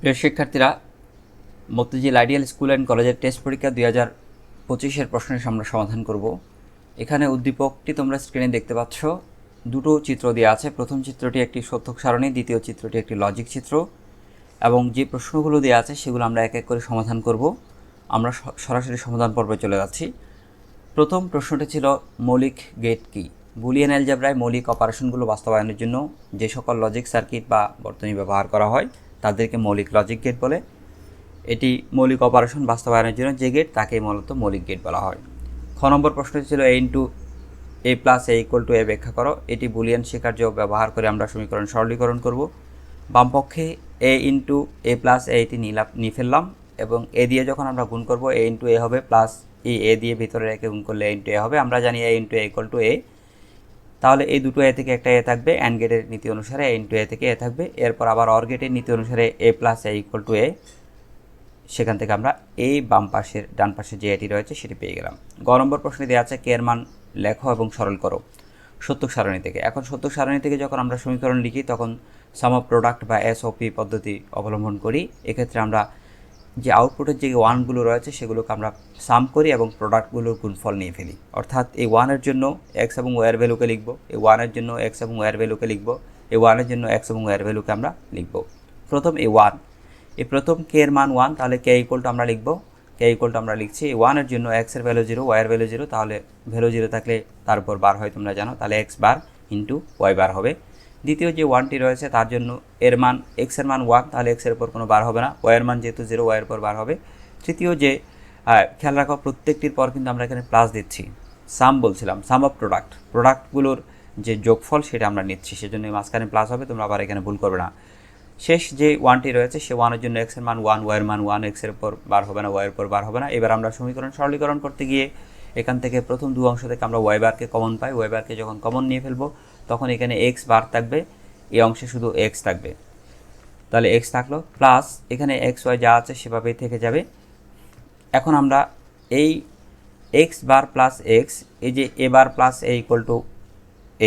প্রিয় শিক্ষার্থীরা, Motijheel ideal school and কলেজের টেস্ট পরীক্ষা দুই হাজার পঁচিশের প্রশ্নের আমরা সমাধান করব। এখানে উদ্দীপকটি তোমরা স্ক্রিনে দেখতে পাচ্ছ। দুটো চিত্র দেওয়া আছে। প্রথম চিত্রটি একটি সত্যক সারণী, দ্বিতীয় চিত্রটি একটি লজিক চিত্র। এবং যে প্রশ্নগুলো দেওয়া আছে, সেগুলো আমরা এক এক করে সমাধান করব। আমরা সরাসরি সমাধান পর্বে চলে যাচ্ছি। প্রথম প্রশ্নটি ছিল, মৌলিক গেট কি? বুলিয়ান অ্যালজাবরায় মৌলিক অপারেশনগুলো বাস্তবায়নের জন্য যে সকল লজিক সার্কিট বা বর্তনী ব্যবহার করা হয় তাদেরকে মৌলিক লজিক গেট বলে। এটি মৌলিক অপারেশন বাস্তবায়নের জন্য যে গেট তাকে মূলত মৌলিক গেট বলা হয়। খ নম্বর প্রশ্ন ছিল A into A plus A equal to A ব্যাখ্যা করো। এটি বুলিয়ান স্বীকার্য ব্যবহার করে আমরা সমীকরণ সরলীকরণ করব। বামপক্ষে এ ইন্টু এ প্লাস এইটি নিলাম, নিয়ে ফেললাম এবং এ দিয়ে যখন আমরা গুণ করব এ ইন্টু এ হবে প্লাস এই এ দিয়ে ভিতরে রেখে গুণ করলে এ ইন্টু এ হবে। আমরা জানি A into A equal to A তাহলে এই দুটো এ থেকে একটা এ থাকবে অ্যান্ড গেটের নীতি অনুসারে এ ইন্টু এ থেকে এ থাকবে। এরপর আবার অর গেটের নীতি অনুসারে A plus A equal to A সেখান থেকে আমরা এই বাম পাশের, ডান পাশে যে এটি রয়েছে সেটি পেয়ে গেলাম। গ নম্বর প্রশ্নে দেওয়া আছে কে এর মান লেখো এবং সরল করো। সত্যক সারণী থেকে। এখন সত্যক সারণী থেকে যখন আমরা সমীকরণ লিখি, তখন সাম প্রোডাক্ট বা এসওপি পদ্ধতি অবলম্বন করি। এক্ষেত্রে আমরা যে আউটপুটের যে ওয়ানগুলো রয়েছে, সেগুলোকে আমরা সাম করি এবং প্রোডাক্টগুলোর গুণফল নিয়ে ফেলি। অর্থাৎ এই ওয়ানের জন্য এক্স এবং ওয়ার ভ্যালুকে লিখব, এই ওয়ানের জন্য এক্স এবং ওয়ার ভ্যালুকে লিখব, এই ওয়ানের জন্য এক্স এবং ওয়ার ভ্যালুকে আমরা লিখব। প্রথম এই ওয়ান এই প্রথম কে এর মান ওয়ান তাহলে কে ইকুয়াল টু আমরা লিখব। কে ইকুয়াল টু আমরা লিখছি, এই ওয়ানের জন্য এক্সের ভ্যালু জিরো ওয়াইয়ের ভ্যালু জিরো তাহলে ভ্যালু জিরো থাকলে তার উপর বার হয়, তোমরা জানো। তাহলে X bar into Y bar হবে। দ্বিতীয় যে ওয়ানটি রয়েছে তার জন্য এর মান এক্সের মান ওয়ান, তাহলে এক্সের উপর কোনো বার হবে না। ওয়াইয়ের মান যেহেতু জিরো ওয়াইয়ের উপর বার হবে। তৃতীয় যে খেয়াল রাখো, প্রত্যেকটির পর কিন্তু আমরা এখানে প্লাস দিচ্ছি। সাম বলছিলাম সাম অফ প্রোডাক্ট প্রোডাক্টগুলোর যে যোগফল সেটা আমরা নিচ্ছি সেজন্য মাঝখানে প্লাস হবে, তোমরা আবার এখানে ভুল করবে না। শেষ যে ওয়ানটি রয়েছে, সে ওয়ানের জন্য এক্সের মান ওয়ান ওয়াইয়ের মান ওয়ান এক্সের উপর বার হবে না ওয়াইয়ের উপর বার হবে না। এবার আমরা সমীকরণ সরলীকরণ করতে গিয়ে এখান থেকে প্রথম দু অংশ থেকে আমরা ওয়াই বারকে কমন পাই। ওয়াই বারকে যখন কমন নিয়ে ফেলব তখন এখানে এক্স বার থাকবে, এই অংশে শুধু এক্স থাকবে। তাহলে এক্স থাকল প্লাস এখানে এক্স ওয়াই যা আছে সেভাবেই থেকে যাবে। এখন আমরা এই এক্স বার প্লাস এক্স এই যে A bar plus A equal to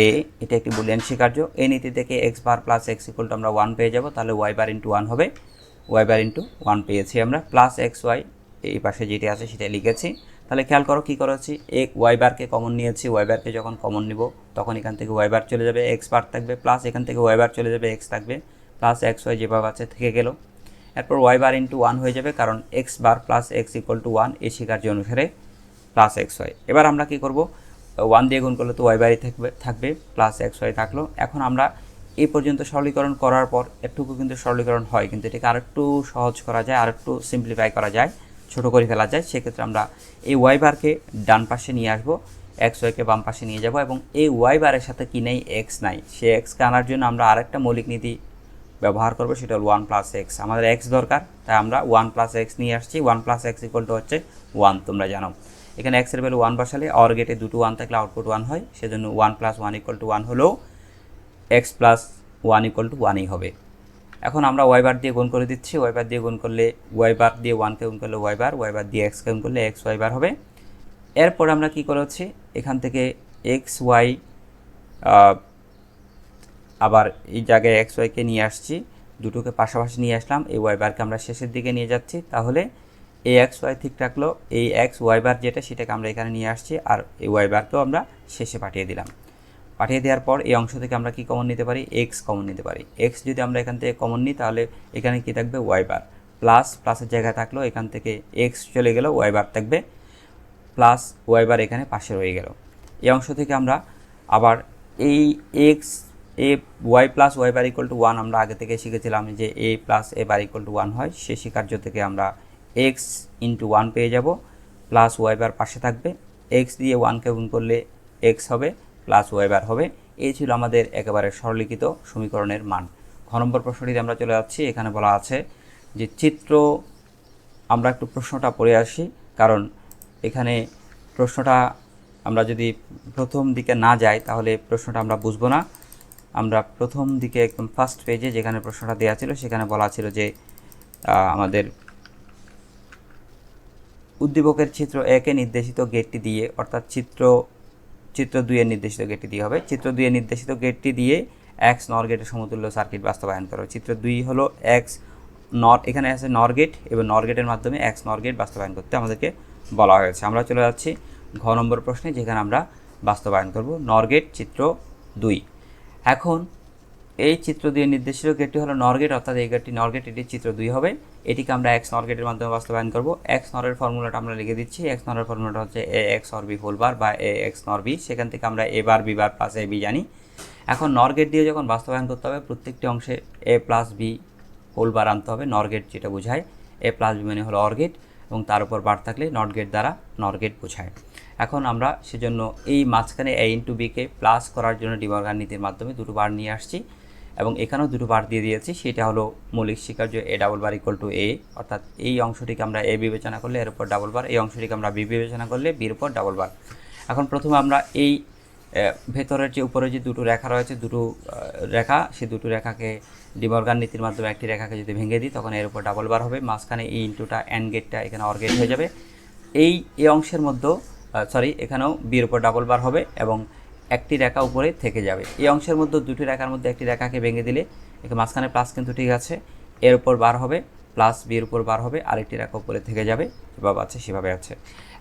A এটা একটি বুলিয়ান স্বীকার্য। এই নীতি থেকে X bar plus X equal to আমরা ওয়ান পেয়ে যাব, তাহলে ওয়াই বার ইন্টু ওয়ান হবে। ওয়াই বার ইন্টু ওয়ান পেয়েছি আমরা। প্লাস এক্স ওয়াই এই পাশে যেটি আছে সেটা লিখেছি। তাহলে খেয়াল করো কী করেছি? এক ওয়াই বারকে কমন নিয়েছি ওয়াই বারকে যখন কমন নিব, তখন এখান থেকে ওয়াই বার চলে যাবে এক্স বার থাকবে প্লাস এখান থেকে ওয়াই বার চলে যাবে এক্স থাকবে প্লাস এক্স ওয়াই যেভাবে আছে, থেকে গেল। এরপর ওয়াই বার ইন্টু ওয়ান হয়ে যাবে, কারণ X bar plus X equal to one এই স্বীকার্য অনুসারে প্লাস এক্স ওয়াই এবার আমরা কী করব? ওয়ান দিয়ে গুণ করলে তো ওয়াই বারই থাকবে থাকবে প্লাস এক্স ওয়াই থাকল। এখন আমরা এই পর্যন্ত সরলীকরণ করার পর, একটুকু কিন্তু সরলীকরণ হয়, কিন্তু এটাকে আরেকটু সহজ করা যায়, আরেকটু সিম্পলিফাই করা যায়। ছোটো করে ফেলা যায়, সেক্ষেত্রে আমরা এই ওয়াই বারকে ডান পাশে নিয়ে আসব এক্স ওয়াইকে বাম পাশে নিয়ে যাব এবং এই ওয়াই বারের সাথে কি নেই? এক্স নাই। সে এক্সকে আনার জন্য আমরা আরেকটা মৌলিক নীতি ব্যবহার করব, সেটা হল ওয়ান প্লাস এক্স আমাদের এক্স দরকার, তাই আমরা ওয়ান প্লাস এক্স নিয়ে আসছি। One plus X equal to হচ্ছে ওয়ান তোমরা জানো। এখানে এক্সের ভ্যালু ওয়ান বসালে অর গেটে দুটো ওয়ান থাকলে আউটপুট ওয়ান হয়। সেজন্য one plus one equal to one হলেও X plus one equal to ওয়ানই হবে। এখন আমরা ওয়াই বার দিয়ে গুণ করে দিচ্ছি ওয়াই বার দিয়ে গুণ করলে ওয়াই বার দিয়ে ওয়ানকে গুণ করলে ওয়াই বার ওয়াই বার দিয়ে এক্সকে গুণ করলে এক্স ওয়াই বার হবে। এরপর আমরা কী করেছি এখান থেকে এক্স ওয়াই আবার এই জায়গায় এক্স ওয়াইকে নিয়ে আসছি, দুটোকে পাশাপাশি নিয়ে আসলাম, এই ওয়াই বারকে আমরা শেষের দিকে নিয়ে যাচ্ছি। তাহলে এই এক্স ওয়াই ঠিক থাকল, এই এক্স ওয়াই বার যেটা, সেটাকে আমরা এখানে নিয়ে আসছি, আর এই ওয়াই বারকেও আমরা শেষে পাঠিয়ে দিলাম। পাঠিয়ে দেওয়ার পর এই অংশ থেকে আমরা কি কমন নিতে পারি? এক্স কমন নিতে পারি। এক্স যদি আমরা এখান থেকে কমন নিই, তাহলে এখানে কি থাকবে? ওয়াই বার প্লাস প্লাসের জায়গায় থাকল, এখান থেকে এক্স চলে গেল ওয়াই বার থাকবে। প্লাস ওয়াই বার এখানে পাশে রয়ে গেল। এই অংশ থেকে আমরা আবার এই X A Y plus Y bar equal to one আমরা আগে থেকে শিখেছিলাম যে A plus A bar equal to one হয়। সে শিকার্য থেকে আমরা এক্স ইন্টু ওয়ান পেয়ে যাব। প্লাস ওয়াই বার পাশে থাকবে। এক্স দিয়ে ওয়ানকে গুণ করলে এক্স হবে। প্লাস ওয়াই বার হবে। এই ছিল আমাদের একেবারে সরলীকৃত সমীকরণের মান। ঘ নম্বর প্রশ্নটিতে আমরা চলে যাচ্ছি। এখানে বলা আছে যে চিত্র, আমরা একটু প্রশ্নটা পড়ে আসি। কারণ এখানে প্রশ্নটা আমরা যদি প্রথম দিকে না যাই, তাহলে প্রশ্নটা আমরা বুঝব না। আমরা প্রথম দিকে একদম ফার্স্ট পেজে যেখানে প্রশ্নটা দেওয়া ছিল, সেখানে বলা ছিল যে আমাদের উদ্দীপকের চিত্র একে নির্দেশিত গেটটি দিয়ে, অর্থাৎ চিত্র চিত্র দুইয়ের নির্দেশিত গেটটি দিয়ে হবে। চিত্র দুইয়ের নির্দেশিত গেটটি দিয়ে এক্স নর গেটের সমতুল্য সার্কিট বাস্তবায়ন করো। চিত্র দুই হলো এক্স নর এখানে আছে নর গেট এবং নর গেটের মাধ্যমে এক্স নর গেট বাস্তবায়ন করতে আমাদেরকে বলা হয়েছে। আমরা চলে যাচ্ছি ঘ নম্বর প্রশ্নে, যেখানে আমরা বাস্তবায়ন করব। নর গেট চিত্র দুই। এখন এই চিত্র দিয়ে নির্দেশিত গেটটি হলো নর গেট অর্থাৎ এই গেটটি নর গেট এটি চিত্র দুই হবে। এটিকে আমরা এক্স নর গেটের মাধ্যমে বাস্তবায়ন করব। এক্স নরের ফর্মুলাটা আমরা লিখে দিচ্ছি। এক্স নরের ফর্মুলাটা হচ্ছে A X or B whole bar বা এ এক্স নর বি সেখান থেকে আমরা A bar B bar plus A B জানি। এখন নর গেট দিয়ে যখন বাস্তবায়ন করতে হবে, প্রত্যেকটি অংশে A plus B whole bar আনতে হবে। নর গেট যেটা বোঝায়। এ প্লাস বি মানে হলো অর গেট এবং তার উপর বার থাকলে নট গেট দ্বারা নর গেট বোঝায়। এখন আমরা সেজন্য এই মাঝখানে এ ইন্টু বিকে প্লাস করার জন্য ডিমর্গান নীতির মাধ্যমে দুটো বার নিয়ে আসছি। এবং এখানেও দুটো বার দিয়ে দিয়েছি, সেটা হলো মৌলিক স্বীকার্য A double bar equal to A অর্থাৎ এই অংশটিকে আমরা এ বিবেচনা করলে এর উপর ডাবল বার এই অংশটিকে আমরা বি বিবেচনা করলে বির উপর ডাবল বার এখন প্রথমে আমরা এই ভেতরের যে উপরে যে দুটো রেখা রয়েছে, দুটো রেখা সেই দুটো রেখাকে ডিমর্গান নীতির মাধ্যমে একটি রেখাকে যদি ভেঙে দিই, তখন এর উপর ডাবল বার হবে। মাঝখানে এই ইন্টুটা অ্যান গেটটা এখানে অর গেট হয়ে যাবে। এই এই অংশের মধ্যেও সরি এখানেও বির উপর ডাবল বার হবে এবং একটি রেখা উপরে থেকে যাবে। এই অংশের মধ্যে দুটি রেখার মধ্যে একটি রেখাকে ভেঙে দিলে এখানে মাঝখানে প্লাস কিন্তু ঠিক আছে, এর উপর বার হবে প্লাস বির উপর বার হবে, আরেকটি রেখা উপরে থেকে যাবে, যেভাবে আছে সেভাবে আছে।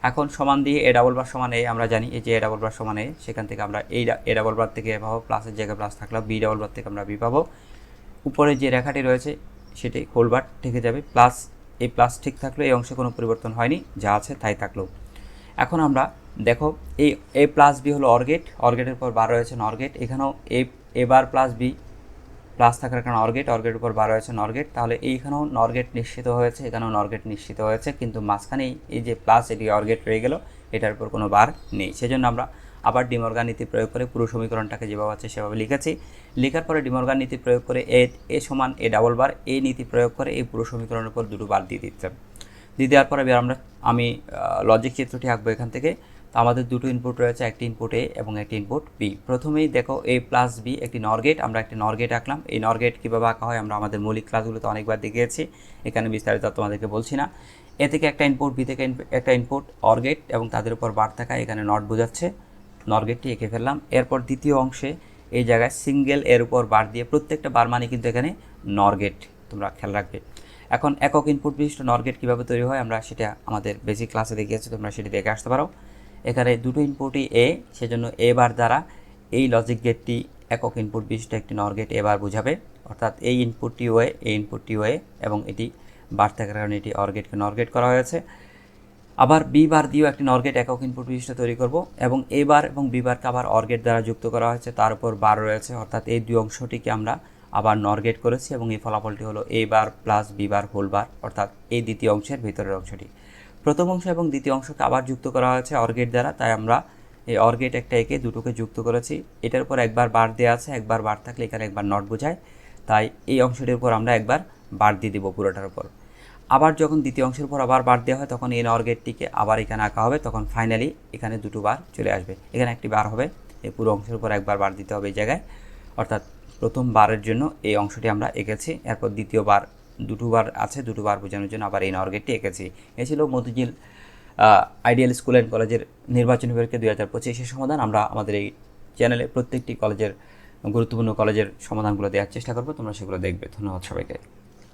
এখন সমান দিয়ে এ ডাবল বার সমান এ আমরা জানি, এই যে এ ডাবল বার সমান এ সেখান থেকে আমরা এই এ ডাবল বার থেকে এ পাবো প্লাসের জায়গায় প্লাস থাকল বি ডাবল বার থেকে আমরা বি পাবো। উপরে যে রেখাটি রয়েছে, সেটি হোলবার থেকে যাবে প্লাস এই প্লাস ঠিক থাকল এই অংশে কোনো পরিবর্তন হয়নি, যা আছে তাই থাকল। এখন আমরা দেখো, এই এ প্লাস বি হলো অর্গেট অর্গেটের পর বার রয়েছে নরগেট এখানেও A A bar plus B plus থাকার কারণে অর্গেট অর্গেটের উপর বার রয়েছে নরগেট তাহলে এইখানেও নরগেট নিশ্চিত হয়েছে, এখানেও নরগেট নিশ্চিত হয়েছে, কিন্তু মাঝখানে এই যে প্লাস এটি অর্গেট রয়ে গেল, এটার উপর কোনো বার নেই। সেজন্য আমরা আবার ডিমর্গান নীতি প্রয়োগ করে পুরো সমীকরণটাকে যেভাবে আছে সেভাবে লিখেছি। লেখার পরে ডিমর্গান নীতি প্রয়োগ করে এ এ সমান এ ডাবল বার এই নীতি প্রয়োগ করে এই পুরো সমীকরণের উপর দুটো বার দিয়ে দিতে দিয়ে দেওয়ার পরে আমরা, আমি লজিক চিত্রটি আঁকবো এখান থেকে। আমাদের দুটো ইনপুট রয়েছে, একটি ইনপুট এ এবং একটি ইনপুট বি প্রথমেই দেখো এ প্লাস বি একটি নরগেট আমরা একটি নরগেট আঁকলাম। এই নরগেট কীভাবে আঁকা হয় আমরা আমাদের মৌলিক ক্লাসগুলোতে অনেকবার দেখিয়েছি, এখানে বিস্তারিত তোমাদেরকে বলছি না। এ থেকে একটা ইনপুট বি থেকে একটা ইনপুট অরগেট এবং তাদের উপর বার থাকা এখানে নট বোঝাচ্ছে। নরগেটটি এঁকে ফেললাম। এরপর দ্বিতীয় অংশে এই জায়গায় সিঙ্গেল এর উপর বার দিয়ে প্রত্যেকটা বার মানে কিন্তু এখানে নরগেট তোমরা খেয়াল রাখবে। এখন একক ইনপুট বিশিষ্ট নরগেট কীভাবে তৈরি হয় আমরা সেটা আমাদের বেসিক ক্লাসে দেখিয়েছি, তোমরা সেটি দেখে আসতে পারো। এখানে দুটো ইনপুটই এ সেজন্য এ বার দ্বারা এই লজিক গেটটি একক ইনপুট বিশিষ্ট একটি নর গেট এবার বোঝাবে। অর্থাৎ এই ইনপুটটি ওয়ে এই ইনপুটটি ওয়ে এবং এটি বার থাকার কারণে এটি অর গেটকে নর গেট করা হয়েছে। আবার বি বার দিয়েও একটি নরগেট একক ইনপুট বিশিষ্ট তৈরি করব এবং এ বার এবং বি বারকে আবার অরগেট দ্বারা যুক্ত করা হয়েছে। তার উপর বার রয়েছে। অর্থাৎ এই দুই অংশটিকে আমরা আবার নরগেট করেছি এবং এই ফলাফলটি হলো A bar plus B bar whole bar, অর্থাৎ এই দ্বিতীয় অংশের ভিতরের অংশটি। প্রথম অংশ এবং দ্বিতীয় অংশকে আবার যুক্ত করা হয়েছে অরগেট দ্বারা, তাই আমরা এই অরগেট একটা একে দুটোকে যুক্ত করেছি। এটার উপর একবার বার দেওয়া আছে, একবার বার থাকলে এখানে একবার নট বোঝায়। তাই এই অংশটির উপর আমরা একবার বার দিয়ে দেবো পুরোটার উপর। আবার যখন দ্বিতীয় অংশের উপর আবার বার দেওয়া হয়, তখন এই নর গেটটিকে আবার এখানে আঁকা হবে, তখন ফাইনালি এখানে দুটো বার চলে আসবে। এখানে একটি বার হবে, এই পুরো অংশের উপর একবার বার দিতে হবে এই জায়গায়। অর্থাৎ প্রথম বারের জন্য এই অংশটি আমরা এঁকেছি, এরপর দ্বিতীয় বার দুটো বার আছে দুটো বার বোঝানোর জন্য আবার এই নরগেটটি এঁকেছি। এ ছিল মতিঝিল আইডিয়াল স্কুল অ্যান্ড কলেজের নির্বাচনী পরীক্ষা দুই হাজার পঁচিশের সমাধান। আমরা আমাদের এই চ্যানেলে প্রত্যেকটি কলেজের গুরুত্বপূর্ণ কলেজের সমাধানগুলো দেওয়ার চেষ্টা করব। তোমরা সেগুলো দেখবে। ধন্যবাদ সবাইকে।